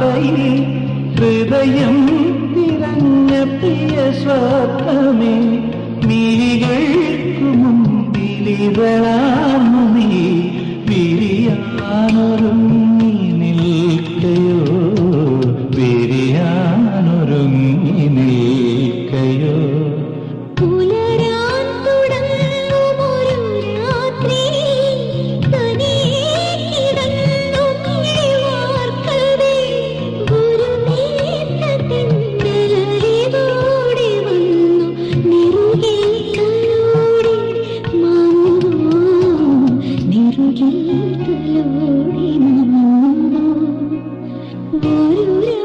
യാത്രയിൽ ഹൃദയം തിരഞ്ഞ പ്രിയ സ്വപ്നമേ മിഴികൾക്കു മുമ്പിലിവളാമു നീ പിരിയാനൊരുങ്ങി നിൽക്കയോ പിരിയാനൊരുങ്ങി നിൽ ഗുരു